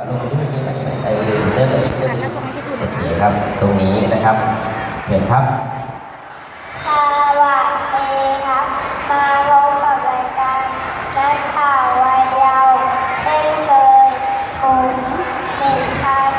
กับลงที่นี่ไปไปเริ่มเริ่มโอเคครับตรงนี้นะครับเชิญครับสวัสดีครับ มาพบกับรายการนักข่าววัยเยาว์เช่นเคยผมเด็กชาย